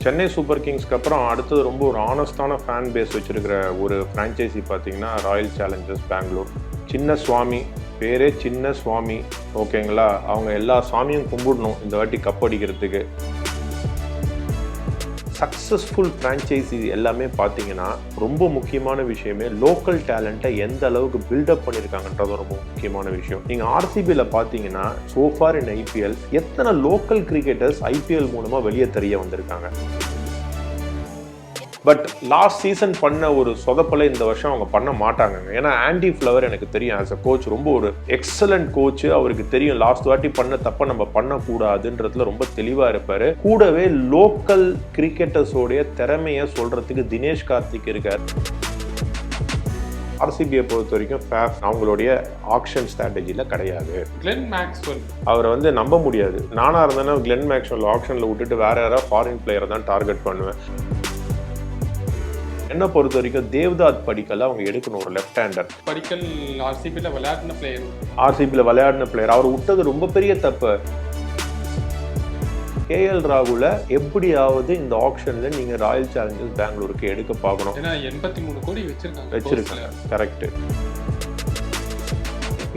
Chennai super கிங்ஸ்க்கு அப்புறம் அடுத்தது ரொம்ப ஒரு ஆனஸ்டான ஃபேன் பேஸ் வச்சிருக்கிற ஒரு ஃப்ரான்ச்சைசி பார்த்தீங்கன்னா ராயல் சேலஞ்சர்ஸ் பெங்களூர் சின்ன சுவாமி பேரே சின்ன சுவாமி ஓகேங்களா அவங்க எல்லா சாமியும் கும்பிடணும் இந்த வாட்டி கப் அடிக்கிறதுக்கு. சக்ஸஸ்ஃபுல் ஃப்ரான்ச்சைசி எல்லாமே பார்த்தீங்கன்னா ரொம்ப முக்கியமான விஷயமே லோக்கல் டேலண்ட்டை எந்த அளவுக்கு பில்டப் பண்ணியிருக்காங்கன்றது ரொம்ப முக்கியமான விஷயம். நீங்கள் ஆர்சிபியில் பார்த்தீங்கன்னா சோஃபார் இன் ஐபிஎல் எத்தனை லோக்கல் கிரிக்கெட்டர்ஸ் ஐபிஎல் மூலமாக வெளியே தெரிய வந்திருக்காங்க? பட் லாஸ்ட் சீசன் பண்ண ஒரு சொதப்பலை இந்த வருஷம் அவங்க பண்ண மாட்டாங்க ஏன்னா ஆண்டி ஃப்ளவர் எனக்கு தெரியும். ஆஸ் அ கோச் ரொம்ப ஒரு எக்ஸலண்ட் கோச் அவருக்கு தெரியும் லாஸ்ட் வாட்டி பண்ண தப்ப நம்ம பண்ணக்கூடாதுன்றதுல ரொம்ப தெளிவாக இருப்பாரு. கூடவே லோக்கல் கிரிக்கெட்டர்ஸோடைய திறமையை சொல்றதுக்கு தினேஷ் கார்த்திக் இருக்கார். ஆர்சிபியை பொறுத்த வரைக்கும் ஃபேஃப் அவங்களுடைய ஆக்ஷன் ஸ்ட்ராட்டஜியில் கிடையாது. கிளென் மேக்ஸ்வெல் அவரை வந்து நம்ப முடியாது. நானாக இருந்தேன்னா கிளென் மேக்ஸ்வெல் ஆப்ஷனில் விட்டுட்டு வேற யாராவது ஃபாரின் பிளேயரை தான் டார்கெட் பண்ணுவேன். என்ன பொறுத்த வரைக்கும் தேவ்தாத் படிக்கல அவங்க எடுக்கணும் ஒரு லெஃப்ட் ஹேண்டர் படிக்கல் ஆர்சிபியில் விளையாடின பிளேயர் ஆர்சிபியில் விளையாடின பிளேயர் அவர் விட்டது ரொம்ப பெரிய தப்பு. கேஎல் ராகுல எப்படியாவது இந்த ஆப்ஷன்ல நீங்க ராயல் சேலஞ்சர்ஸ் பெங்களூருக்கு எடுக்க பார்க்கணும். ஏன்னா எண்பத்தி மூணு கோடி வச்சிருக்காங்க வச்சிருக்காங்க. கரெக்ட்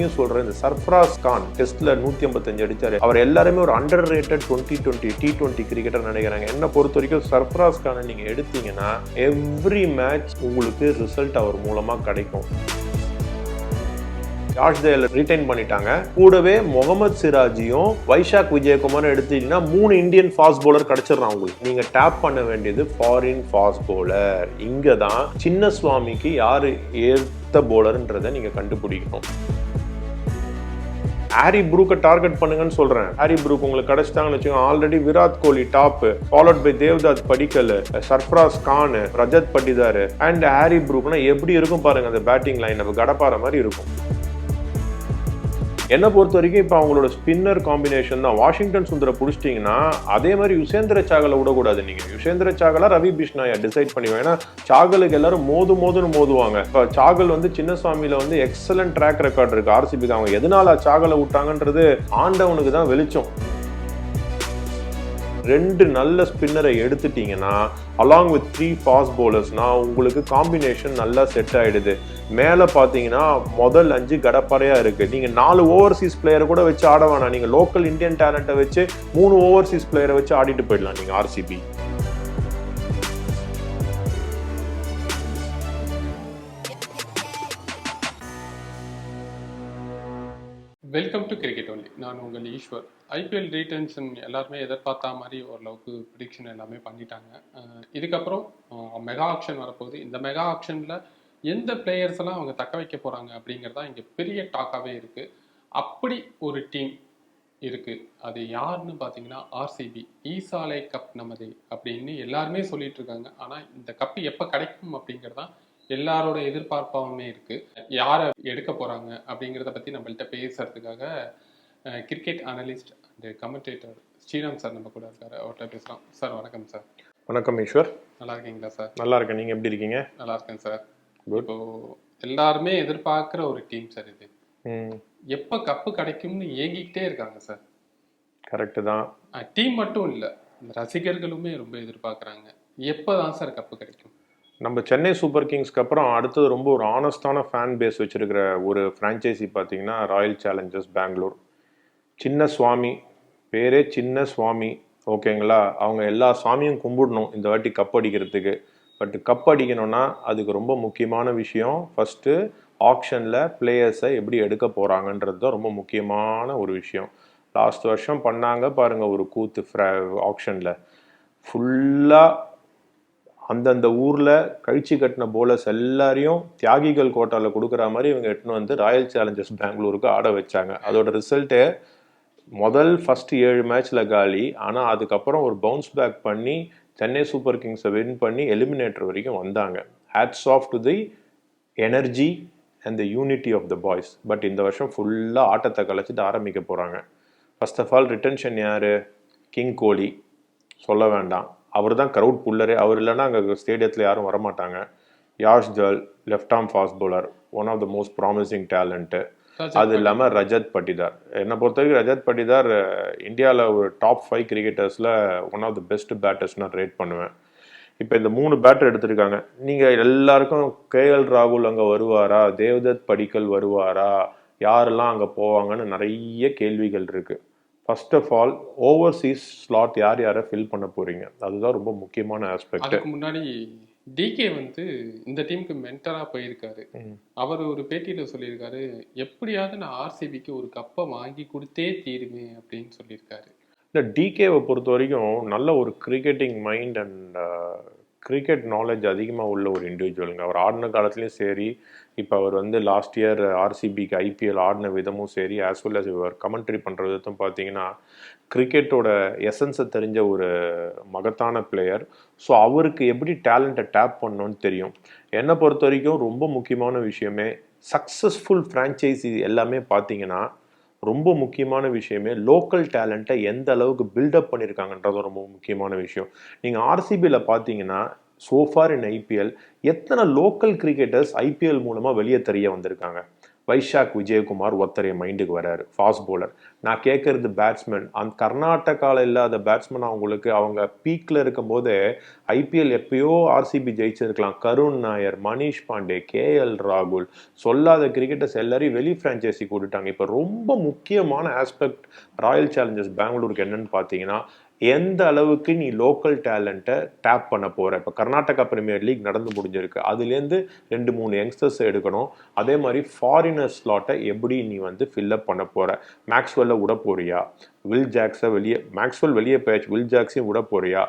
இப்பயும் சொல்கிறேன் இந்த சர்ஃப்ராஸ் கான் டெஸ்ட்ல நூற்றி ஐம்பத்தஞ்சு அடித்தார் அவர் எல்லாருமே ஒரு underrated twenty twenty T twenty cricketer நினைக்கிறாங்க. என்ன பொறுத்த வரைக்கும் சர்ஃப்ராஸ் கானை நீங்கள் எடுத்தீங்கன்னா எவ்ரி மேட்ச் உங்களுக்கு ரிசல்ட் அவர் மூலமாக கிடைக்கும். ஜார்ஜ் தேல ரிட்டைன் பண்ணிட்டாங்க. கூடவே முகமது சிராஜியும் வைஷாக் விஜயகுமார் எடுத்தீங்கன்னா மூணு இந்தியன் ஃபாஸ்ட் பவுலர் கிடைச்சிடறான் உங்களுக்கு. நீங்க டேப் பண்ண வேண்டியது ஃபாரின் ஃபாஸ்ட் பவுலர் இங்க தான் சின்ன சுவாமிக்கு யாரு ஏத்த பவுலர்ன்றதை நீங்க கண்டுபிடிக்கணும். ஹாரி ப்ரூக்கை டார்கெட் பண்ணுங்கன்னு சொல்றேன். ஹாரி ப்ரூக் உங்களுக்கு கிடைச்சிட்டாங்கன்னு வச்சுக்கோங்க. Already Virat Kohli top followed by Devdutt Padikkal Sarfaraz Khan Rajat Patidar and Harry ப்ரூக்னா எப்படி இருக்கும் பாருங்க அந்த பேட்டிங் லைன் நம்ம கடப்பாற மாதிரி இருக்கும். என்னை பொறுத்த வரைக்கும் இப்போ அவங்களோட ஸ்பின்னர் காம்பினேஷன் தான். வாஷிங்டன் சுந்தரை பிடிச்சிட்டிங்கன்னா அதே மாதிரி யுசேந்திர சாகலை விடக்கூடாது நீங்கள் யுசேந்திர சாகலா ரவி பிஷ்னாயா டிசைட் பண்ணுவேன் ஏன்னா சாகலுக்கு எல்லாரும் மோது மோதுன்னு மோதுவாங்க. இப்போ சாகல் வந்து சின்னசுவாமியில் வந்து எக்ஸலண்ட் ட்ராக் ரெக்கார்ட் இருக்குது ஆர்சிபிக்கு அவங்க எதனால சாகலை விட்டாங்கன்றது ஆண்டவனுக்கு தான் வெளிச்சம். ரெண்டு நல்ல ஸ்பின்னரை எடுத்துட்டீங்கன்னா அலாங் வித் த்ரீ ஃபாஸ்ட் பவுலர்ஸ்னா உங்களுக்கு காம்பினேஷன் நல்லா செட் ஆகிடுது மேலே பார்த்தீங்கன்னா முதல் அஞ்சு கடப்பறையாக இருக்குது நீங்கள் நாலு ஓவர்சீஸ் பிளேயரை கூட வச்சு ஆட வேணாம். நீங்கள் லோக்கல் இந்தியன் டேலண்ட்டை வச்சு மூணு ஓவர்சீஸ் பிளேயரை வச்சு ஆடிட்டு போயிடலாம். நீங்கள் RCB welcome to cricket only நான் உங்கள் ஈஸ்வர். ஐபிஎல் ரீட்டன்ஷன் எல்லாருமே எதிர்பார்த்த மாதிரி ஓரளவுக்கு ப்ரிடிக்ஷன் எல்லாமே பண்ணிட்டாங்க. இதுக்கப்புறம் மெகா ஆக்ஷன் வரப்போகுது. இந்த மெகா ஆக்ஷனில் எந்த பிளேயர்ஸ் எல்லாம் அவங்க தக்க வைக்க போகிறாங்க அப்படிங்கிறதா இங்கே பெரிய டாக்காகவே இருக்குது அப்படி ஒரு டீம் இருக்குது அது யாருன்னு பார்த்தீங்கன்னா ஆர்சிபி ஈசாலை கப் நமது அப்படின்னு எல்லாருமே சொல்லிட்டு இருக்காங்க. ஆனால் இந்த கப் எப்போ கிடைக்கும் அப்படிங்கிறதான் எல்லாரோட எதிர்பார்ப்பாவுமே இருக்கு. யாரை எடுக்க போறாங்க அப்படிங்கிறத பத்தி நம்மள்ட்ட பேசுறதுக்காக cricket analyst and commentator Sriram sir நம்ம கூட இருக்காரு. அவர்கிட்ட பேசலாம். சார் வணக்கம் சார். வணக்கம் ஈஸ்வர். நல்லா இருக்கீங்களா சார்? நல்லா இருக்கேன். நீங்க எப்படி இருக்கீங்க? நல்லா இருக்கேன் சார். இப்போ எல்லாருமே எதிர்பார்க்குற ஒரு டீம் சார் இது. எப்போ கப்பு கிடைக்கும்னு ஏங்கிக்கிட்டே இருக்காங்க சார். கரெக்டு தான். டீம் மட்டும் இல்லை ரசிகர்களுமே ரொம்ப எதிர்பார்க்குறாங்க. எப்போ தான் சார் கப்பு கிடைக்கும்? நம்ம சென்னை சூப்பர் கிங்ஸ்க்கு அப்புறம் அடுத்தது ரொம்ப ஒரு ஆனஸ்டான ஃபேன் பேஸ் வச்சிருக்கிற ஒரு ஃப்ரான்ச்சைசி பார்த்தீங்கன்னா ராயல் சேலஞ்சர்ஸ் பெங்களூர் சின்ன சுவாமி பேரே சின்ன சுவாமி ஓகேங்களா அவங்க எல்லா சாமியும் கும்பிடணும் இந்த வாட்டி கப் அடிக்கிறதுக்கு. பட் கப் அடிக்கணும்னா அதுக்கு ரொம்ப முக்கியமான விஷயம் ஃபஸ்ட்டு ஆக்ஷனில் பிளேயர்ஸை எப்படி எடுக்க போகிறாங்கன்றது தான் ரொம்ப முக்கியமான ஒரு விஷயம். லாஸ்ட் வருஷம் பண்ணாங்க பாருங்கள் ஒரு கூத்து ஃப்ரா ஆக்ஷனில் ஃபுல்லாக அந்தந்த ஊரில் கழிச்சு கட்டின போலர்ஸ் எல்லாரையும் தியாகிகள் கோட்டாவில் கொடுக்குற மாதிரி இவங்க எட்டுன்னு வந்து ராயல் சேலஞ்சர்ஸ் பெங்களூருக்கு ஆட வச்சாங்க. அதோட ரிசல்ட்டு முதல் ஃபஸ்ட் ஏழு மேட்ச்சில் காலி. ஆனால் அதுக்கப்புறம் ஒரு பவுன்ஸ் பேக் பண்ணி சென்னை சூப்பர் கிங்ஸை வின் பண்ணி எலிமினேட்டர் வரைக்கும் வந்தாங்க. Hats off to the energy and the unity of the boys but இந்த வருஷம் ஃபுல்லாக ஆட்டத்தை கலைச்சிட்டு ஆரம்பிக்க போகிறாங்க ஃபர்ஸ்ட் ஆஃப் ஆல் ரிட்டன்ஷன் யார்? கிங் கோலி சொல்ல வேண்டாம். அவர் தான் க்ரௌட் புல்லரே அவர் இல்லைன்னா அங்கே ஸ்டேடியத்தில் யாரும் வரமாட்டாங்க. Yash Jal left arm fast bowler one of the most promising talent அது இல்லாமல் ரஜத் பட்டிதார். என்னை பொறுத்த வரைக்கும் ரஜத் பட்டிதார் இந்தியாவில் ஒரு top five கிரிக்கெட்டர்ஸில் one of the best batters நான் ரேட் பண்ணுவேன். இப்போ இந்த மூணு பேட்டர் எடுத்திருக்காங்க. நீங்கள் எல்லாருக்கும் கேஎல் ராகுல் அங்கே வருவாரா? தேவதத் படிக்கல் வருவாரா? யாரெல்லாம் அங்கே போவாங்கன்னு நிறைய கேள்விகள் இருக்கு. First of all overseas slot யார் யாரை ஃபில் பண்ண போறீங்க? அதுதான் ரொம்ப முக்கியமான ஆஸ்பெக்ட் அதுக்கு முன்னாடி டிகே வந்து இந்த டீமுக்கு மென்டரா போயிருக்காரு. அவர் ஒரு பேட்டியில சொல்லியிருக்காரு எப்படியாவது நான் ஆர்சிபிக்கு ஒரு கப்பை வாங்கி கொடுத்தே தீருமே அப்படின்னு சொல்லியிருக்காரு. இல்லை டிகேவை பொறுத்த வரைக்கும் நல்ல ஒரு cricketing mind and cricket knowledge அதிகமாக உள்ள ஒரு இண்டிவிஜுவலுங்க அவர் ஆடின காலத்துலேயும் சரி இப்போ அவர் வந்து லாஸ்ட் இயர் ஆர்சிபிக்கு ஐபிஎல் ஆடின விதமும் சரி ஆஸ் வெல் அஸ் இவர் கமெண்ட்ரி பண்ணுற விதத்தும் பார்த்தீங்கன்னா கிரிக்கெட்டோட எசன்ஸை தெரிஞ்ச ஒரு மகத்தான பிளேயர் ஸோ அவருக்கு எப்படி டேலண்ட்டை டேப் பண்ணணும்னு தெரியும். என்னை பொறுத்த வரைக்கும் ரொம்ப முக்கியமான விஷயமே சக்ஸஸ்ஃபுல் ஃப்ரான்ச்சைசி எல்லாமே பார்த்தீங்கன்னா ரொம்ப முக்கியமான விஷயமே லோக்கல் டேலண்ட்டை எந்த அளவுக்கு பில்டப் பண்ணியிருக்காங்கன்றது ரொம்ப முக்கியமான விஷயம். நீங்கள் ஆர்சிபியில் பார்த்தீங்கன்னா சோஃபார் இன் ஐபிஎல் எத்தனை லோக்கல் கிரிக்கெட்டர்ஸ் ஐபிஎல் மூலமாக வெளியே தெரிய வந்திருக்காங்க? வைஷாக் விஜயகுமார் ஒத்தரைய மைண்டுக்கு வராரு ஃபாஸ்ட் போலர் நான் கேட்கறது பேட்ஸ்மேன் அந்த கர்நாடகாவில் இல்லாத பேட்ஸ்மேன் அவங்களுக்கு அவங்க பீக்கில் இருக்கும்போது ஐபிஎல் எப்பயோ ஆர்சிபி ஜெயிச்சிருக்கலாம். கருண் நாயர் மணிஷ் பாண்டே கேஎல் ராகுல். சொல்லாத கிரிக்கெட்டர்ஸ் எல்லாரையும் வெளி ஃப்ரான்ச்சைசி கூட்டுட்டாங்க. இப்போ ரொம்ப முக்கியமான ஆஸ்பெக்ட் ராயல் சேலஞ்சர்ஸ் பெங்களூருக்கு என்னன்னு பார்த்தீங்கன்னா எந்த அளவுக்கு நீ லோக்கல் டேலண்ட்டை டேப் பண்ண போற? இப்போ கர்நாடகா பிரீமியர் லீக் நடந்து முடிஞ்சிருக்கு. அதுலேருந்து ரெண்டு மூணு யங்ஸ்டர்ஸ் எடுக்கணும். அதே மாதிரி ஃபாரினர் ஸ்லாட்டை எப்படி நீ வந்து ஃபில்லப் பண்ண போற? மேக்ஸ்வெல்ல விட போறியா? வில் ஜாக்ஸை வெளியே மேக்ஸ்வெல் வெளியே போயாச்சு வில் ஜாக்ஸையும் விட போறியா?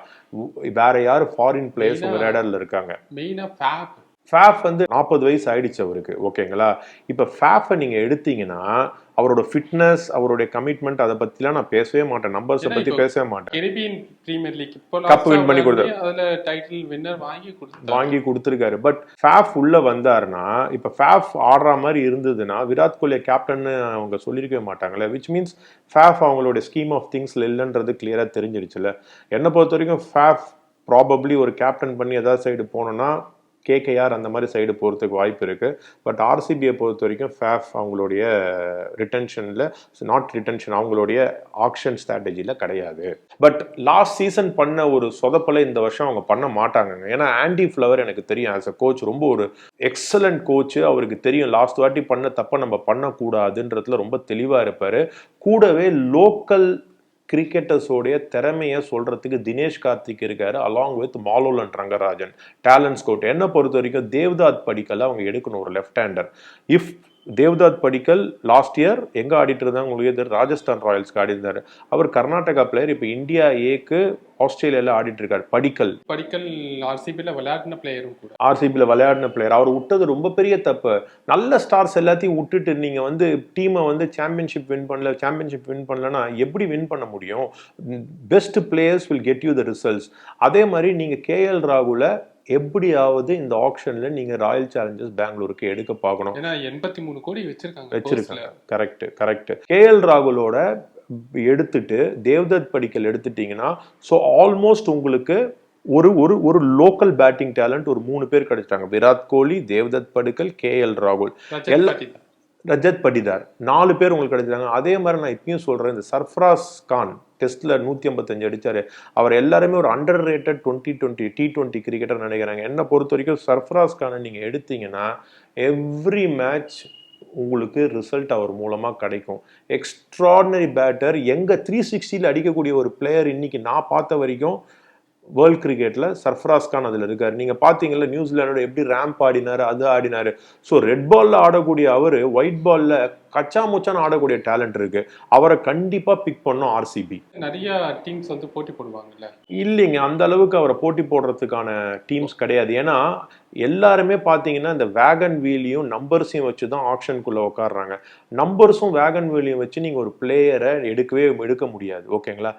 வேற யார் ஃபாரின் பிளேயர்ஸ் உங்க ரேடர்ல இருக்காங்க? மெயினா ஃபேப் ஃபேஃப் வந்து நாற்பது வயசு ஆயிடுச்சு அவருக்கு ஓகேங்களா? இப்போ ஃபேஃபை நீங்க எடுத்தீங்கன்னா அவரோட ஃபிட்னஸ் அவருடைய கமிட்மெண்ட் அதை பத்திலாம் நான் பேசவே மாட்டேன். நம்பர்ஸை பத்தி பேசவே மாட்டேன். Caribbean premier league Cup win பண்ணி கொடுத்தாரு. அதுல டைட்டில் வின்னர் வாங்கி கொடுத்தாரு வாங்கி கொடுத்துருக்காரு. பட் ஃபேஃப் உள்ள வந்தாருன்னா இப்ப ஃபேஃப் ஆடுற மாதிரி இருந்ததுன்னா விராட் கோலியை கேப்டன்னு அவங்க சொல்லியிருக்கவே மாட்டாங்களே. விச் மீன்ஸ் ஃபேஃப் அவங்களோட ஸ்கீம் ஆஃப் திங்ஸ்ல இல்லைன்றது கிளியரா தெரிஞ்சிடுச்சுல என்னை பொறுத்த வரைக்கும் ஃபேஃப் ப்ராபப்ளி ஒரு கேப்டன் பண்ணி ஏதாவது சைடு போனோம்னா கேகேஆர் அந்த மாதிரி சைடு போகிறதுக்கு வாய்ப்பு இருக்குது பட் ஆர்சிபியை பொறுத்த வரைக்கும் ஃபேஃப் அவங்களுடைய ரிட்டன்ஷனில் நாட் ரிட்டன்ஷன் அவங்களுடைய ஆக்ஷன் ஸ்ட்ராட்டஜியில் கிடையாது. பட் லாஸ்ட் சீசன் பண்ண ஒரு சொதப்பலை இந்த வருஷம் அவங்க பண்ண மாட்டாங்கங்க ஏன்னா ஆண்டி ஃப்ளவர் எனக்கு தெரியும் ஆஸ் அ கோச் ரொம்ப ஒரு எக்ஸலண்ட் கோச்சு அவருக்கு தெரியும் லாஸ்ட் வாட்டி பண்ண தப்பை நம்ம பண்ணக்கூடாதுன்றதுல ரொம்ப தெளிவாக இருப்பார். கூடவே லோக்கல் கிரிக்கெட்டர்ஸோடைய திறமையை சொல்றதுக்கு தினேஷ் கார்த்திக் இருக்காரு along with Malolan Rangarajan talent scout என்ன பொறுத்த வரைக்கும் தேவ்தாத் படிக்கல அவங்க எடுக்கணும் ஒரு left hander if Devdutt Padikkal last year எங்க ஆடிட்டு இருந்தாங்க உங்களுக்கு தெரியும், ராஜஸ்தான் ராயல்ஸ்க்கு ஆடி இருந்தாரு. அவர் கர்நாடகா பிளேயர் இப்போ இந்தியா ஏக்கு ஆஸ்திரேலியால ஆடிட்டு இருக்காரு. படிக்கல். படிக்கல் ஆர்சிபியில் விளையாடின பிளேயரும் கூட. ஆர்சிபியில் விளையாடின பிளேயர் அவர் விட்டது ரொம்ப பெரிய தப்பு. நல்ல ஸ்டார்ஸ் எல்லாத்தையும் விட்டுட்டு நீங்கள் வந்து டீமை வந்து சாம்பியன்ஷிப் வின் பண்ணல சாம்பியன்ஷிப் வின் பண்ணலன்னா எப்படி வின் பண்ண முடியும்? Best players will get you the results அதே மாதிரி நீங்கள் கேஎல் ராகுல எப்படியாவது இந்த ஆப்ஷன்ல நீங்க ராயல் சேலஞ்சர்ஸ் பெங்களூருக்கு எடுக்க பார்க்கணும். ஏன்னா எண்பத்தி மூணு கோடி வச்சிருக்காங்க வச்சிருக்காங்க. கரெக்ட் கரெக்ட் கேஎல் ராகுலோட எடுத்துட்டு தேவ்தத் படிக்கல் எடுத்துட்டீங்கன்னா ஸோ ஆல்மோஸ்ட் உங்களுக்கு ஒரு ஒரு ஒரு லோக்கல் பேட்டிங் டேலண்ட் ஒரு மூணு பேர் கிடைச்சிட்டாங்க. விராட் கோலி தேவ்தத் படிக்கல் கேஎல் ராகுல். ரஜத் எல்லா-. ரஜத் படிதார். நாலு பேர் உங்களுக்கு கிடைச்சாங்க அதே மாதிரி நான் இப்பயும் சொல்கிறேன் இந்த சர்ஃப்ராஸ் கான் டெஸ்ட்டில் நூற்றி ஐம்பத்தஞ்சு அடித்தார் அவர் எல்லாருமே ஒரு underrated twenty twenty T twenty cricketer நினைக்கிறாங்க. என்னை பொறுத்த வரைக்கும் சர்ஃப்ராஸ் கானை நீங்கள் எடுத்தீங்கன்னா எவ்ரி மேட்ச் உங்களுக்கு ரிசல்ட் அவர் மூலமாக கிடைக்கும். எக்ஸ்ட்ராடினரி பேட்டர் எங்கள் த்ரீ சிக்ஸ்டியில் அடிக்கக்கூடிய ஒரு பிளேயர் இன்னைக்கு நான் பார்த்த வரைக்கும் வேர்ல்ட் கிரிக்கெட்ல சர்ஃப்ராஸ் கான் அதுல இருக்காரு. நீங்க பாத்தீங்கல்ல நியூசிலாண்டோட எப்படி ரேம்ப் ஆடினாரு அது ஆடினாரு. ஸோ ரெட் பால்ல ஆடக்கூடிய அவரு ஒயிட் பால்ல கச்சா முச்சான்னு ஆடக்கூடிய டேலண்ட் இருக்கு. அவரை கண்டிப்பா பிக் பண்ணும் ஆர்சிபி நிறைய டீம்ஸ் வந்து போட்டி போடுவாங்கல்ல? இல்லைங்க அந்த அளவுக்கு அவரை போட்டி போடுறதுக்கான டீம்ஸ் கிடையாது. ஏன்னா எல்லாருமே பார்த்தீங்கன்னா இந்த வேகன் வீலையும் நம்பர்ஸையும் வச்சு தான் ஆப்ஷனுக்குள்ள உட்காடுறாங்க நம்பர்ஸும் வேகன் வீலையும் வச்சு நீங்கள் ஒரு பிளேயரை எடுக்கவே எடுக்க முடியாது. ஓகேங்களா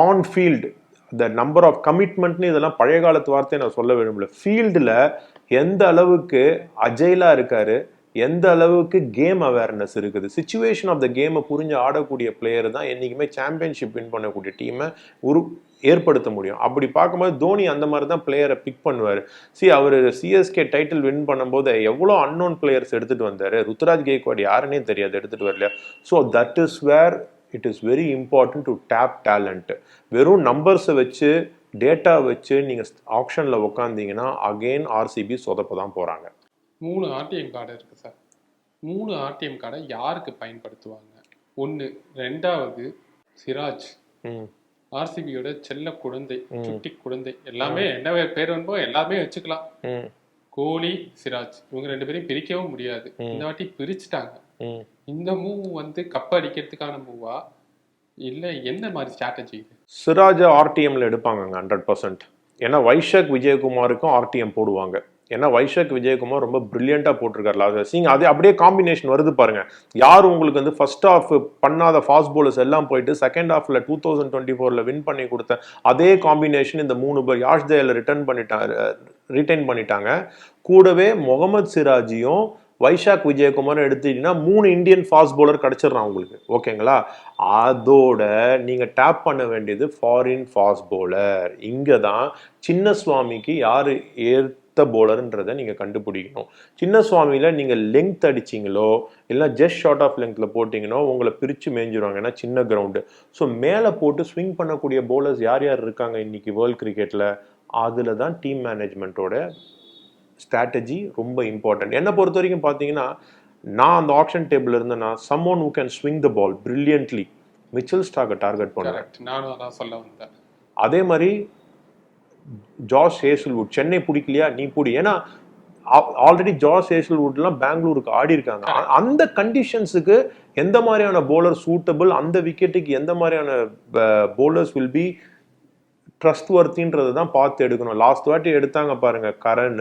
ஆன் ஃபீல்டு இந்த நம்பர் ஆஃப் கமிட்மெண்ட்னு இதெல்லாம் பழைய காலத்து வார்த்தையை நான் சொல்ல விரும்பல. ஃபீல்டில் எந்த அளவுக்கு அஜைலாக இருக்காரு எந்த அளவுக்கு கேம் அவேர்னஸ் இருக்குது. சுச்சுவேஷன் ஆஃப் த கேமை புரிஞ்சு ஆடக்கூடிய பிளேயர் தான் என்றைக்குமே சாம்பியன்ஷிப் வின் பண்ணக்கூடிய டீமை உரு ஏற்படுத்த முடியும். அப்படி பார்க்கும்போது தோனி அந்த மாதிரி தான் பிளேயரை பிக் பண்ணுவார். சி அவர் சிஎஸ்கே டைட்டில் வின் பண்ணும்போது எவ்வளோ அன்னோன் பிளேயர்ஸ் எடுத்துகிட்டு வந்தார்? ருத்ராஜ் கேக்வாட் யாருன்னே தெரியாது எடுத்துகிட்டு வரல so that is where it is very important to tap talent வெறும் நம்பர்ஸை வச்சு டேட்டா வச்சு நீங்கள் ஆப்ஷனில் உக்காந்தீங்கன்னா அகெயின் ஆர்சிபி சொதப்ப தான் போகிறாங்க மூணு ஆர்டிஎம் கார்டு இருக்கு சார் மூணு ஆர்டிஎம் கார்டை யாருக்கு பயன்படுத்துவாங்க? ஒன்று ரெண்டாவது சிராஜ். ஆர்சிபியோட செல்ல குழந்தை சுட்டி குழந்தை. எல்லாமே என்ன பேர் வேணுமோ எல்லாமே வச்சுக்கலாம். கோலி சிராஜ். இவங்க ரெண்டு பேரையும் பிரிக்கவும் முடியாது. இந்த வாட்டி பிரிச்சுட்டாங்க. இந்த மூவ் வந்து கப் அடிக்கிறதுக்கான மூவா இல்லை என்ன மாதிரி ஸ்ட்ராட்டஜி சிராஜா ஆர்டிஎம்ல எடுப்பாங்கங்க ஹண்ட்ரட் பர்சன்ட் ஏன்னா வைஷாக் விஜயகுமாருக்கும் ஆர்டிஎம் போடுவாங்க. ஏன்னா வைஷாக் விஜயகுமார் ரொம்ப பிரில்லியண்டா போட்டிருக்காரு லாஸ்ட் சிங் அது அப்படியே காம்பினேஷன் வருது பாருங்க. யார் உங்களுக்கு வந்து ஃபர்ஸ்ட் ஆஃப் பண்ணாத ஃபாஸ்ட் போலர்ஸ் எல்லாம் போயிட்டு செகண்ட் ஆஃப்ல டூ தௌசண்ட் டுவெண்ட்டி ஃபோர்ல வின் பண்ணி கொடுத்த அதே காம்பினேஷன் இந்த மூணு பேர் யாஷ் தயால ரிட்டர்ன் பண்ணிட்டாங்க ரிட்டைன் பண்ணிட்டாங்க. கூடவே முகமது சிராஜியும் வைஷாக் விஜயகுமார் எடுத்துக்கிட்டீங்கன்னா மூணு இந்தியன் ஃபாஸ்ட் பவுலர் கிடைச்சிடுறான் உங்களுக்கு. ஓகேங்களா அதோட நீங்கள் டேப் பண்ண வேண்டியது ஃபாரின் ஃபாஸ்ட் பவுலர் இங்கே தான் சின்ன சுவாமிக்கு யார் ஏற்ற bowlerன்றதை நீங்கள் கண்டுபிடிக்கணும். சின்ன சுவாமியில் நீங்கள் லெங்க் அடிச்சீங்களோ இல்லை ஜஸ்ட் ஷார்ட் ஆஃப் லெங்க்ல போட்டிங்கன்னா உங்களை பிரிச்சு மேய்ஞ்சிருவாங்க. ஏன்னா சின்ன கிரவுண்டு ஸோ மேலே போட்டு ஸ்விங் பண்ணக்கூடிய போலர்ஸ் யார் யார் இருக்காங்க இன்றைக்கி வேர்ல்ட் கிரிக்கெட்டில் அதில் தான் டீம் மேனேஜ்மெண்ட்டோட ஸ்ட்ராட்டஜி ரொம்ப இம்பார்ட்டன்ட் என்னை பொறுத்த வரைக்கும் பார்த்தீங்கன்னா நான் அந்த ஆப்ஷன் டேபிள் இருந்தேன்னா someone who can swing the ball brilliantly Mitchell ஸ்டாக்கை டார்கெட் அதான் சொல்ல வந்தேன். அதே மாதிரி ஜார்ஜ் ஹேசல்வுட் சென்னை பிடிக்கலையா? நீ பிடி. ஏன்னா ஆல்ரெடி ஜார்ஜ் ஹேசல்வுட்லாம் பெங்களூருக்கு ஆடி இருக்காங்க. அந்த கண்டிஷன்ஸுக்கு எந்த மாதிரியான bowler சூட்டபிள் அந்த விக்கெட்டுக்கு எந்த மாதிரியான bowlers வில் பி ட்ரஸ்ட் வர்த்தின்றது தான் பார்த்து எடுக்கணும். லாஸ்ட் வாட்டி எடுத்தாங்க பாருங்க கரண்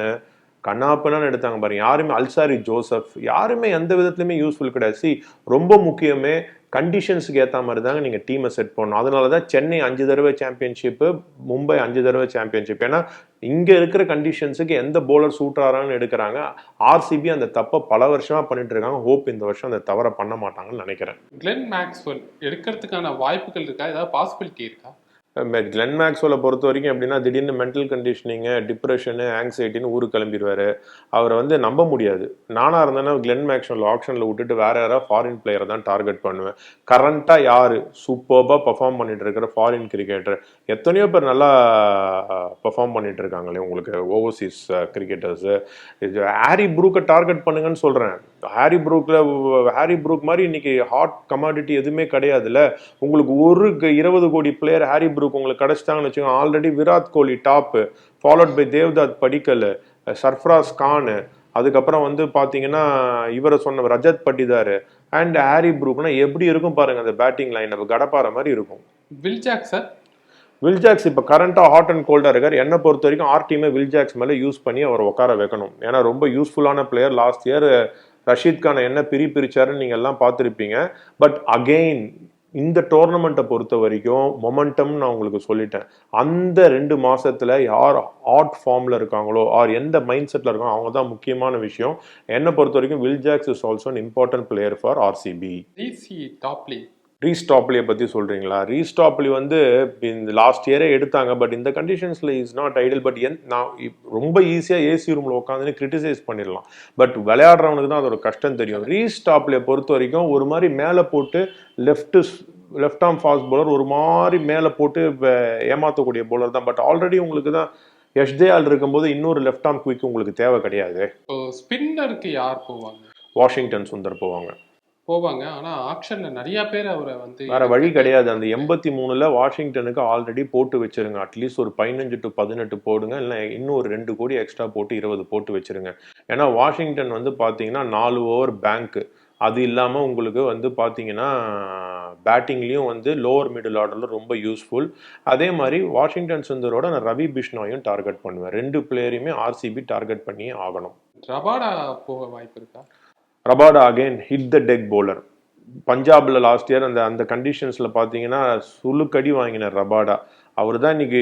கண்ணாப்பனான்னு எடுத்தாங்க பாருங்க. யாருமே அல்சாரி ஜோசப் யாருமே எந்த விதத்துலையுமே யூஸ்ஃபுல் கிடையாது. சி ரொம்ப முக்கியமே கண்டிஷன்ஸுக்கு ஏற்ற மாதிரி தாங்க நீங்கள் டீமை செட் பண்ணணும். அதனால தான் சென்னை அஞ்சு தடவை சாம்பியன்ஷிப்பு மும்பை அஞ்சு தடவை சாம்பியன்ஷிப் ஏன்னா இங்கே இருக்கிற கண்டிஷன்ஸுக்கு எந்த போலர் சூட்டாரான்னு எடுக்கிறாங்க. ஆர்சிபி அந்த தப்பை பல வருஷமாக பண்ணிட்டு இருக்காங்க. ஹோப் இந்த வருஷம் அந்த தவறை பண்ண மாட்டாங்கன்னு நினைக்கிறேன். கிளென் மேக்ஸ்வெல் எடுக்கிறதுக்கான வாய்ப்புகள் இருக்கா? ஏதாவது பாசிபிலிட்டி இருக்கா? கிளென் மேக்ஸ்வெல்லை பொறுத்த வரைக்கும் எப்படின்னா திடீர்னு மென்டல் கண்டிஷனிங்கு டிப்ரெஷனு ஆங்ஸைட்டின்னு ஊருக்கு கிளம்பிடுவார். அவரை வந்து நம்ப முடியாது. நானாக இருந்தேன்னா கிளென் மேக்ஸ்வல் ஆப்ஷனில் விட்டுட்டு வேற யாராவது ஃபாரின் பிளேயரை தான் டார்கெட் பண்ணுவேன். கரண்ட்டாக யார்? சூப்பர்பாக பர்ஃபார்ம் பண்ணிட்டு இருக்கிற ஃபாரின் கிரிக்கெட்டர் எத்தனையோ பேர் நல்லா பர்ஃபார்ம் பண்ணிட்டு இருக்காங்களே உங்களுக்கு ஓவர்சீஸ் கிரிக்கெட்டர்ஸு இது ஹாரி ப்ரூக்கை டார்கெட் பண்ணுங்கன்னு சொல்கிறேன் ஹாரி ப்ரூக்கில் ஹாரி ப்ரூக் மாதிரி இன்னைக்கு ஹாட் கமாடிட்டி எதுவுமே கிடையாதுல்ல. உங்களுக்கு ஒரு இருபது கோடி பிளேயர் ஹாரி ப்ரூக் உங்களுக்கு கிடைச்சிட்டாங்கன்னு வச்சுக்கோங்க. Already Virat Kohli top followed by Devdutt Padikkal Sarfaraz Khan அதுக்கப்புறம் வந்து பார்த்தீங்கன்னா இவரை சொன்ன ரஜத் பட்டிதார் அண்ட் ஹாரி ப்ரூக்னா எப்படி இருக்கும் பாருங்க அந்த பேட்டிங் லைன் கடப்பாற மாதிரி இருக்கும். வில்ஜாக் சார் வில்ஜாக்ஸ் இப்போ கரண்ட்டாக ஹாட் அண்ட் கோல்டாக இருக்கார். என்னை பொறுத்த வரைக்கும் ஆர் டீமை வில்ஜாக்ஸ் மேலே யூஸ் பண்ணி அவர் உட்கார வைக்கணும். ஏன்னா ரொம்ப யூஸ்ஃபுல்லான பிளேயர் லாஸ்ட் இயர் ரஷீத் கானை என்ன பிரி பிரிச்சாருன்னு நீங்கள் எல்லாம் பார்த்துருப்பீங்க. பட் அகெயின் இந்த டோர்னமெண்ட்டை பொறுத்த வரைக்கும் மொமெண்டம் நான் உங்களுக்கு சொல்லிட்டேன். அந்த ரெண்டு மாசத்துல யார் ஆர்ட் ஃபார்ம்ல இருக்காங்களோ ஆர் எந்த மைண்ட் செட்ல இருக்காங்களோ அவங்க தான் முக்கியமான விஷயம். என்னை பொறுத்த வரைக்கும் Will Jacks is also an important player for RCB DC Topley ரீஸ்டாப்லியை பற்றி சொல்கிறீங்களா ரீஸ்டாப்லி வந்து இந்த லாஸ்ட் இயரே எடுத்தாங்க பட் இந்த கண்டிஷன்ஸில் இஸ் நாட் ஐடியல் பட் என் நான் ரொம்ப ஈஸியாக ஏசி ரூமில் உட்காந்துன்னு கிரிட்டிசைஸ் பண்ணிடலாம். பட் விளையாடுறவனுக்கு தான் அதோட கஷ்டம் தெரியும். ரீஸ்டாப்லியை பொறுத்த வரைக்கும் ஒரு மாதிரி மேலே போட்டு left left arm fast bowler ஒரு மாதிரி மேலே போட்டு ஏமாத்தக்கூடிய bowler தான். பட் ஆல்ரெடி உங்களுக்கு தான் யஷ்தேயால் இருக்கும்போது இன்னொரு லெஃப்ட் ஆர்ம் குவிக் உங்களுக்கு தேவை கிடையாது. ஸ்பின்னருக்கு யார் போவாங்க? வாஷிங்டன் சுந்தர் போவாங்க. போவாங்க. ஆனா ஆக்ஷன்ல நிறைய பேர் அவரை வந்து வேற வழி கிடையாது. அந்த எண்பத்தி மூணுல வாஷிங்டனுக்கு ஆல்ரெடி போட்டு வச்சிருங்க. அட்லீஸ்ட் ஒரு பதினஞ்சு டு பதினெட்டு போடுங்க. இல்லை இன்னும் ஒரு ரெண்டு கோடி எக்ஸ்ட்ரா போட்டு இருபது போட்டு வச்சிருங்க. ஏன்னா வாஷிங்டன் வந்து பார்த்தீங்கன்னா நாலு ஓவர் பேங்க் அது இல்லாமல் உங்களுக்கு வந்து பார்த்தீங்கன்னா பேட்டிங்லேயும் வந்து லோவர் மிடில் ஆர்டரில் ரொம்ப யூஸ்ஃபுல் அதே மாதிரி வாஷிங்டன் சுந்தரோட நான் ரவி பிஷ்னாயும் டார்கெட் பண்ணுவேன். ரெண்டு பிளேயரையுமே ஆர்சிபி டார்கெட் பண்ணி ஆகணும். ரபாடா போக வாய்ப்பு இருக்கா? Rabada again hit the deck bowler பஞ்சாப்ல லாஸ்ட் இயர் அந்த அந்த கண்டிஷன்ஸில் பார்த்தீங்கன்னா சுளுக்கடி வாங்கினார் ரபாடா அவர் தான் இன்னைக்கு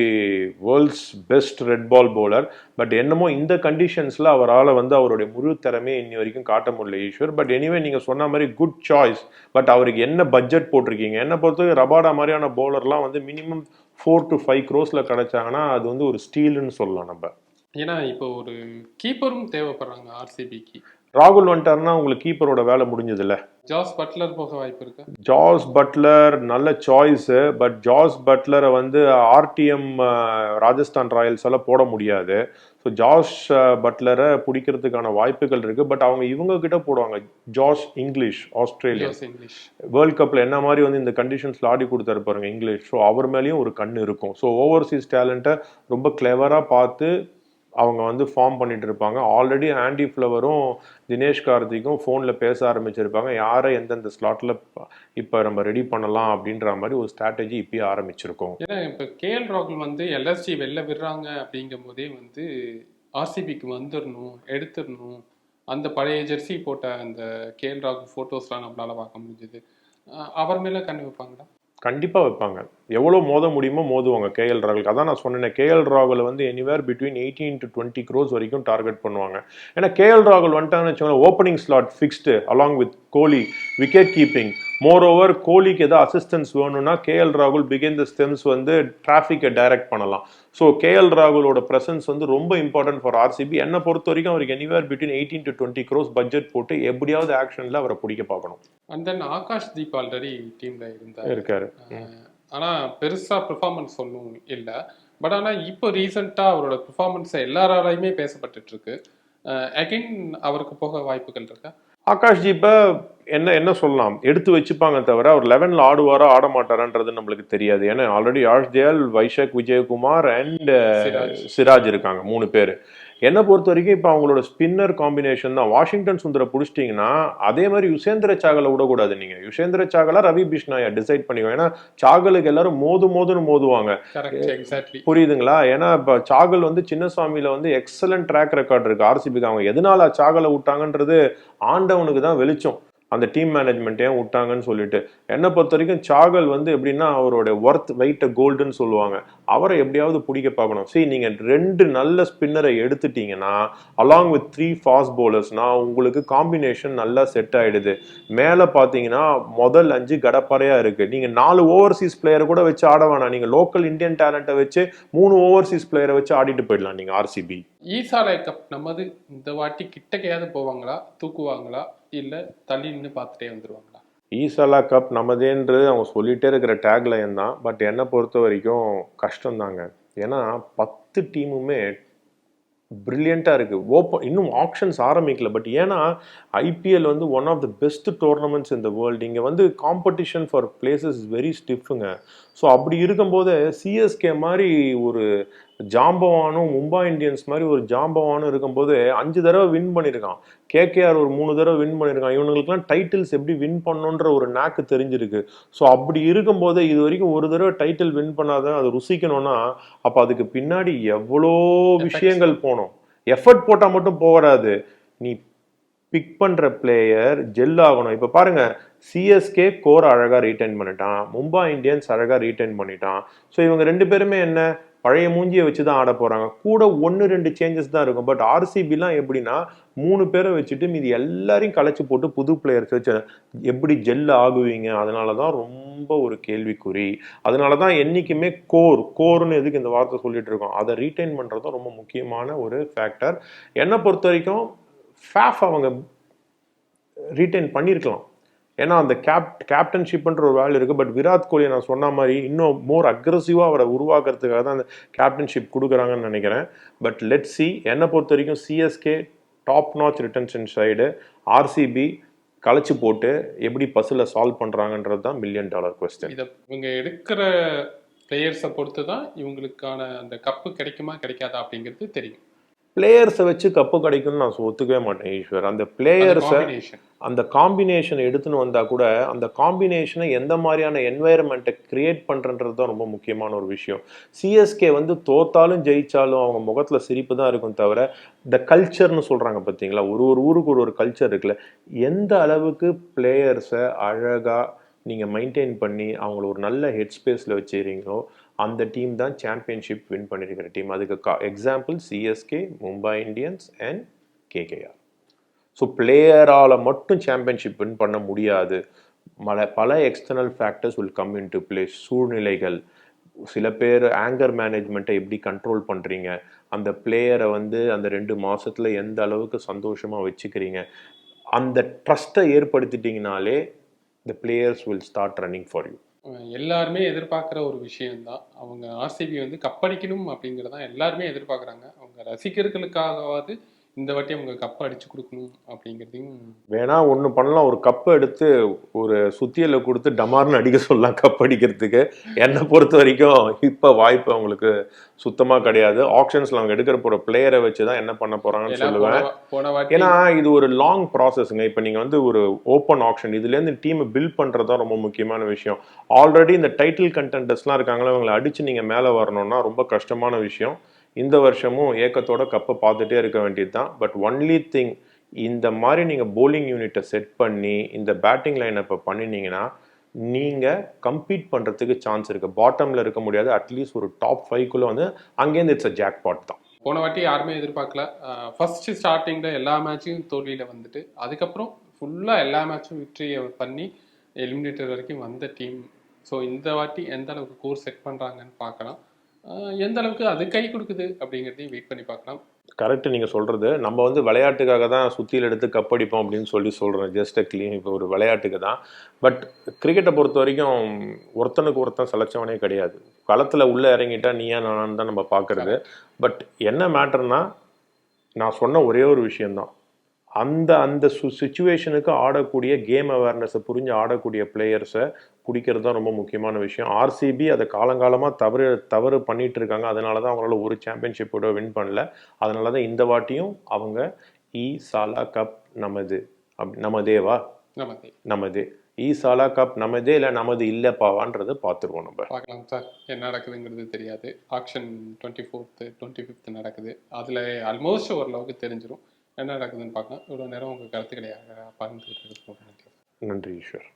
world's best red ball bowler but என்னமோ இந்த கண்டிஷன்ஸில் அவரால் வந்து அவருடைய முழு திறமையை இன்னி வரைக்கும் காட்ட முடியல ஈஸ்வர். பட் எனிவே நீங்கள் சொன்ன மாதிரி குட் சாய்ஸ் பட் அவருக்கு என்ன பட்ஜெட் போட்டிருக்கீங்க? என்னை பொறுத்தவரைக்கும் ரபாடா மாதிரியான பவுலர்லாம் வந்து மினிமம் ஃபோர் டு ஃபைவ் க்ரோஸில் கிடைச்சாங்கன்னா அது வந்து ஒரு ஸ்டீல்னு சொல்லலாம் நம்ம. ஏன்னா இப்போ ஒரு கீப்பரும் தேவைப்படுறாங்க ஆர்சிபிக்கு ராகுல் வந்துட்டாருன்னா உங்களுக்கு கீப்பரோட வேலை முடிஞ்சதில்ல. ஜாஸ் பட்லர் போக வாய்ப்பு இருக்கு? ஜாஸ் பட்லர் நல்ல சாய்ஸு பட் ஜாஸ் பட்லரை வந்து ஆர்டிஎம் ராஜஸ்தான் ராயல்ஸ் எல்லாம் போட முடியாது. ஸோ ஜாஸ் பட்லரை பிடிக்கிறதுக்கான வாய்ப்புகள் இருக்கு. பட் அவங்க இவங்க கிட்ட போடுவாங்க ஜாஸ் இங்கிலீஷ் ஆஸ்திரேலியா. வேர்ல்ட் கப்பில் என்ன மாதிரி வந்து இந்த கண்டிஷன்ஸில் ஆடி கொடுத்தாரு பாருங்க இங்கிலீஷ். ஸோ அவர் மேலேயும் ஒரு கண் இருக்கும். ஸோ ஓவர்சீஸ் டேலண்ட்டை ரொம்ப கிளவராக பார்த்து அவங்க வந்து ஃபார்ம் பண்ணிட்டு இருப்பாங்க ஆல்ரெடி ஆண்டி ஃப்ளவரும் தினேஷ் கார்த்திக்கும் ஃபோனில் பேச ஆரம்பிச்சிருப்பாங்க. யாரை எந்தெந்த ஸ்லாட்டில் இப்போ நம்ம ரெடி பண்ணலாம் அப்படின்ற மாதிரி ஒரு ஸ்ட்ராட்டஜி இப்பயே ஆரம்பிச்சிருக்கோம். ஏன்னா இப்போ கேஎல் ராகுல் வந்து எல்எஸ்டி வெளில விடுறாங்க அப்படிங்கும் போதே வந்து ஆர்சிபிக்கு வந்துடணும் எடுத்துடணும் அந்த பழைய ஜெர்சி போட்ட அந்த கேஎல் ராகுல் ஃபோட்டோஸ்லாம் நம்மளால் பார்க்க முடிஞ்சுது. அவர் மேலே கண்ணு வைப்பாங்களா? கண்டிப்பாக வைப்பாங்க. எவ்வளோ மோத முடியுமோ மோதுவாங்க கேஎல் ராகுல் அதான் நான் சொன்னேன் கேஎல் ராகுல் வந்து anywhere between eighteen to twenty crores வரைக்கும் டார்கெட் பண்ணுவாங்க. ஏன்னா கேஎல் ராகுல் வந்துட்டாங்கன்னு வச்சுக்கோங்க opening slot fixed along with Kohli wicket keeping moreover கோலிக்கு ஏதாவது அசிஸ்டன்ஸ் வேணும்னா கேஎல் ராகுல் பிகின் த ஸ்டெம்ஸ் வந்து டிராஃபிக்கை டைரக்ட் பண்ணலாம். ஸோ கேஎல் ராகுலோட பிரசன்ஸ் வந்து ரொம்ப இம்பார்ட்டன்ட் ஃபார் ஆர்சிபி என்னை பொறுத்த வரைக்கும் அவருக்கு anywhere between eighteen to twenty crores budget போட்டு எப்படியாவது ஆக்ஷனில் அவரை பிடிக்க பார்க்கணும். And then Akash Deep already டீம்ல இருந்தார். இருக்காரு. அஹ் ஆனா பெருசா பெர்ஃபார்மன்ஸ் ஒன்றும் இல்லை. பட் ஆனா இப்போ ரீசெண்டா அவரோட பெர்ஃபார்மன்ஸ் எல்லாராலையுமே பேசப்பட்டுட்டு இருக்கு. அகைன் அவருக்கு போக வாய்ப்புகள் இருக்கா? ஆகாஷ் ஜீப்பை என்ன என்ன சொல்லலாம்? எடுத்து வச்சுப்பாங்க தவிர அவர் லெவனில் ஆடுவாரா ஆட மாட்டாரான்றது நம்மளுக்கு தெரியாது. ஏன்னா ஆல்ரெடி யாஷ் தயால் வைஷாக் விஜயகுமார் அண்ட் சிராஜ். இருக்காங்க மூணு பேர். என்னை பொறுத்த வரைக்கும் இப்போ அவங்களோட ஸ்பின்னர் காம்பினேஷன் தான். வாஷிங்டன் சுந்தர பிடிச்சிட்டிங்கன்னா அதே மாதிரி யுசேந்திர சாகலை விடக்கூடாது நீங்கள் யுசேந்திர சாகலா ரவி பிஷ்னாயா டிசைட் பண்ணிக்கோ ஏன்னா சாகலுக்கு எல்லாரும் மோது மோதுன்னு மோதுவாங்க. புரியுதுங்களா? ஏன்னா இப்போ சாகல் வந்து சின்னசுவாமியில வந்து எக்ஸலன்ட் ட்ராக் ரெக்கார்ட் இருக்கு. ஆர்சிபிக்கு அவங்க எதனால சாகலை விட்டாங்கன்றது ஆண்டவனுக்கு தான் வெளிச்சம். அந்த டீம் மேனேஜ்மெண்ட் ஏன் விட்டாங்கன்னு சொல்லிட்டு. என்னை பொறுத்த வரைக்கும் சாகல் வந்து எப்படின்னா அவரோட ஒர்த் வெயிட்டை கோல்டுன்னு சொல்லுவாங்க. அவரை எப்படியாவது பிடிக்க பார்க்கணும். சரி நீங்கள் ரெண்டு நல்ல ஸ்பின்னரை எடுத்துட்டீங்கன்னா அலாங் வித் த்ரீ ஃபாஸ்ட் bowlersனா உங்களுக்கு காம்பினேஷன் நல்லா செட் ஆகிடுது மேலே பார்த்தீங்கன்னா முதல் அஞ்சு கடப்பறையாக இருக்குது நீங்கள் நாலு ஓவர்சீஸ் பிளேயரை கூட வச்சு ஆட வேணாம். நீங்கள் லோக்கல் இந்தியன் டேலண்ட்டை வச்சு மூணு ஓவர்சீஸ் பிளேயரை வச்சு ஆடிட்டு போயிடலாம். நீங்கள் ஆர்சிபி ஈசாலை கப் நமது இந்த வாட்டி கிட்டக்கையாவது போவாங்களா? தூக்குவாங்களா? இல்லை தள்ளி நின்று பார்த்துட்டே வந்துருவாங்களா? ஈசலா கப் நமதேன்றது அவங்க சொல்லிகிட்டே இருக்கிற டேக்லைன் தான். பட் என்னை பொறுத்த வரைக்கும் கஷ்டம்தாங்க. ஏன்னா பத்து டீமுமே பிரில்லியண்ட்டாக இருக்குது ஓப்பன் இன்னும் ஆப்ஷன்ஸ் ஆரம்பிக்கல. பட் ஏன்னா ஐபிஎல் வந்து one of the best tournaments இந்த வேர்ல்டு இங்கே வந்து competition for places is very ஸ்டிஃப்ங்க so அப்படி இருக்கும்போது சிஎஸ்கே மாதிரி ஒரு ஜாம்பவானும் மும்பை இந்தியன்ஸ் மாதிரி ஒரு ஜாம்பவானும் இருக்கும்போது அஞ்சு தடவை வின் பண்ணியிருக்கான். கேகேஆர் ஒரு மூணு தடவை வின் பண்ணியிருக்கான். இவனுங்களுக்குலாம் டைட்டில்ஸ் எப்படி வின் பண்ணணுன்ற ஒரு நாக்கு தெரிஞ்சிருக்கு. ஸோ அப்படி இருக்கும்போது இது வரைக்கும் ஒரு தடவை டைட்டில் வின் பண்ணாத அதை ருசிக்கணும்னா அப்போ அதுக்கு பின்னாடி எவ்வளோ விஷயங்கள் போகணும். எஃபர்ட் போட்டால் மட்டும் போகாது. நீ பிக் பண்ணுற பிளேயர் ஜெல் ஆகணும் இப்போ பாருங்க சிஎஸ்கே கோர் அழகாக ரீட்டைன் பண்ணிட்டான். மும்பை இந்தியன்ஸ் அழகாக ரீட்டைன் பண்ணிட்டான். ஸோ இவங்க ரெண்டு பேருமே என்ன? பழைய மூஞ்சியை வச்சு தான் ஆட போகிறாங்க கூட ஒன்று ரெண்டு சேஞ்சஸ் தான் இருக்கும். பட் ஆர்சிபிலாம் எப்படின்னா மூணு பேரை வச்சுட்டு மீதி எல்லாரையும் கலைச்சி போட்டு புது பிளேயர்ஸ் வச்சு எப்படி ஜெல் ஆகுவீங்க? அதனால தான் ரொம்ப ஒரு கேள்விக்குறி. அதனால தான் என்றைக்குமே கோர் கோர்னு எதுக்கு இந்த வார்த்தை சொல்லிட்டு இருக்கோம். அதை ரீட்டைன் பண்ணுறதும் ரொம்ப முக்கியமான ஒரு ஃபேக்டர் என்னை பொறுத்த வரைக்கும் ஃபேஃப் அவங்க ரீட்டைன் பண்ணியிருக்கலாம். ஏன்னா அந்த கேப் கேப்டன்ஷிப்ன்ற ஒரு வேல்யூ இருக்குது பட் விராட் கோலி நான் சொன்ன மாதிரி இன்னும் மோர் அக்ரஸிவாக அவரை உருவாக்குறதுக்காக தான் அந்த கேப்டன்ஷிப் கொடுக்குறாங்கன்னு நினைக்கிறேன். பட் லெட் சி என்னை பொறுத்த வரைக்கும் CSK top notch retention side RCB களைச்சி போட்டு எப்படி பஸ்ஸில் சால்வ் பண்ணுறாங்கன்றது தான் மில்லியன் டாலர் கொஸ்டின் இதை இவங்க எடுக்கிற பிளேயர்ஸை பொறுத்து தான் இவங்களுக்கான அந்த கப்பு கிடைக்குமா கிடைக்காதா அப்படிங்கிறது தெரியும். பிளேயர்ஸை வச்சு கப்பு கிடைக்கும்னு நான் ஒத்துக்கவே மாட்டேன் ஈஸ்வர். அந்த பிளேயர்ஸை அந்த காம்பினேஷன் எடுத்துன்னு வந்தா கூட அந்த காம்பினேஷனை எந்த மாதிரியான என்வாயர்மெண்ட்டை கிரியேட் பண்ணுறன்றது தான் ரொம்ப முக்கியமான ஒரு விஷயம். சிஎஸ்கே வந்து தோத்தாலும் ஜெயிச்சாலும் அவங்க முகத்தில் சிரிப்பு தான் இருக்கும் தவிர இந்த கல்ச்சர்னு சொல்கிறாங்க பார்த்தீங்களா ஒரு ஒரு ஊருக்கு ஒரு ஒரு கல்ச்சர் இருக்குல்ல. எந்த அளவுக்கு பிளேயர்ஸை அழகாக நீங்கள் மெயின்டைன் பண்ணி அவங்கள ஒரு நல்ல ஹெட் ஸ்பேஸில் வச்சுக்கிறீங்களோ அந்த டீம் தான் சாம்பியன்ஷிப் வின் பண்ணியிருக்கிற டீம் அதுக்கு கா example CSK Mumbai Indians and KKR so பிளேயரால் மட்டும் சாம்பியன்ஷிப் வின் பண்ண முடியாது. மல பல external factors will come into play சூழ்நிலைகள். சில பேர் ஆங்கர் மேனேஜ்மெண்ட்டை எப்படி கண்ட்ரோல் பண்ணுறீங்க அந்த பிளேயரை வந்து அந்த ரெண்டு மாதத்தில் எந்த அளவுக்கு சந்தோஷமாக வச்சுக்கிறீங்க? அந்த ட்ரஸ்ட்டை ஏற்படுத்திட்டிங்கனாலே the players will start running for you எல்லாருமே எதிர்பார்க்குற ஒரு விஷயம்தான். அவங்க ஆர்சிபி வந்து கப்படிக்கணும் அப்படிங்கிறதான் எல்லாருமே எதிர்பார்க்குறாங்க. அவங்க ரசிகர்களுக்காகவாது இந்த வாட்டி அவங்க கப் அடிச்சு கொடுக்கணும் அப்படிங்கிறதையும் வேணா ஒன்று பண்ணலாம். ஒரு கப்பை எடுத்து ஒரு சுத்தியலை கொடுத்து டமார்னு அடிக்க சொல்லலாம் கப் அடிக்கிறதுக்கு. என்னை பொறுத்த வரைக்கும் இப்போ வாய்ப்பு அவங்களுக்கு சுத்தமாக கிடையாது. ஆப்ஷன்ஸில் அவங்க எடுக்கிற போகிற பிளேயரை வச்சு தான் என்ன பண்ண போகிறாங்கன்னு சொல்லுவேன். ஏன்னா இது ஒரு லாங் ப்ராசஸ்ங்க இப்போ நீங்கள் வந்து ஒரு ஓப்பன் ஆப்ஷன் இதுலேருந்து டீமை பில்ட் பண்ணுறது தான் ரொம்ப முக்கியமான விஷயம். ஆல்ரெடி இந்த டைட்டில் கண்டென்டர்ஸ்லாம் இருக்காங்களா அவங்களை அடித்து நீங்கள் மேலே வரணும்னா ரொம்ப கஷ்டமான விஷயம். இந்த வருஷமும் ஏக்கத்தோட கப்பை பார்த்துட்டே இருக்க வேண்டியது தான் பட் ஒன்லி திங் இந்த மாதிரி நீங்கள் போலிங் யூனிட்டை செட் பண்ணி இந்த பேட்டிங் லைனை இப்போ பண்ணினீங்கன்னா நீங்கள் கம்பீட் பண்ணுறதுக்கு சான்ஸ் இருக்குது பாட்டமில் இருக்க முடியாது. அட்லீஸ்ட் ஒரு டாப் ஃபைவ்க்குள்ளே வந்து அங்கேருந்து இட்ஸ் அ ஜாக் பாட் தான். போன வாட்டி யாருமே எதிர்பார்க்கல. ஃபர்ஸ்ட் ஸ்டார்டிங்கில் எல்லா மேட்சையும் தோல்வியில் வந்துட்டு அதுக்கப்புறம் ஃபுல்லாக எல்லா மேட்சும் விக்ட்ரியை பண்ணி எலிமினேட்டர் வரைக்கும் வந்த டீம் ஸோ இந்த வாட்டி எந்த அளவுக்கு கோர் செட் பண்ணுறாங்கன்னு பார்க்கலாம். எந்த அளவுக்கு அது கை கொடுக்குது அப்படிங்கிறதையும் வெயிட் பண்ணி பார்க்கலாம். கரெக்ட் நீங்கள் சொல்கிறது நம்ம வந்து விளையாட்டுக்காக தான் சுத்தியில் எடுத்து கப்படிப்போம் அப்படின்னு சொல்லி சொல்கிறோம் ஜஸ்ட் க்ளீன் இப்போ ஒரு விளையாட்டுக்கு தான். பட் கிரிக்கெட்டை பொறுத்த வரைக்கும் ஒருத்தனுக்கு ஒருத்தன் செலக்ஷவனே கிடையாது. களத்தில் உள்ளே இறங்கிட்டா நீயா நானான்னு தான் நம்ம பார்க்குறது. பட் என்ன மேட்டர்னா நான் சொன்ன ஒரே ஒரு விஷயம்தான். அந்த அந்த சு சுச்சுவேஷனுக்கு ஆடக்கூடிய கேம் அவேர்னஸை புரிஞ்சு ஆடக்கூடிய பிளேயர்ஸை பிடிக்கிறது தான் ரொம்ப முக்கியமான விஷயம். ஆர்சிபி அதை காலங்காலமாக தவறு தவறு பண்ணிட்டு இருக்காங்க அதனால தான் அவங்களால ஒரு சாம்பியன்ஷிப்போட வின் பண்ணல. அதனால தான் இந்த வாட்டியும் அவங்க இ சாலா கப் நமது. அப் நமதேவா? நமக்கு நமது. இ சாலா கப் நமதே இல்லை நமது இல்லைப்பாவான்றதை பார்த்துருவோம் நம்ம. பார்க்கலாம் சார். என்ன நடக்குதுங்கிறது தெரியாது. Auction twenty fourth twenty fifth நடக்குது. அதில் ஆல்மோஸ்ட் ஓரளவுக்கு தெரிஞ்சிடும் என்ன நடக்குதுன்னு பார்க்கலாம். இவ்வளோ நேரம் உங்கள் கருத்துக்களை பகிர்ந்துக்கிட்டு நன்றி ஈஸ்வர்.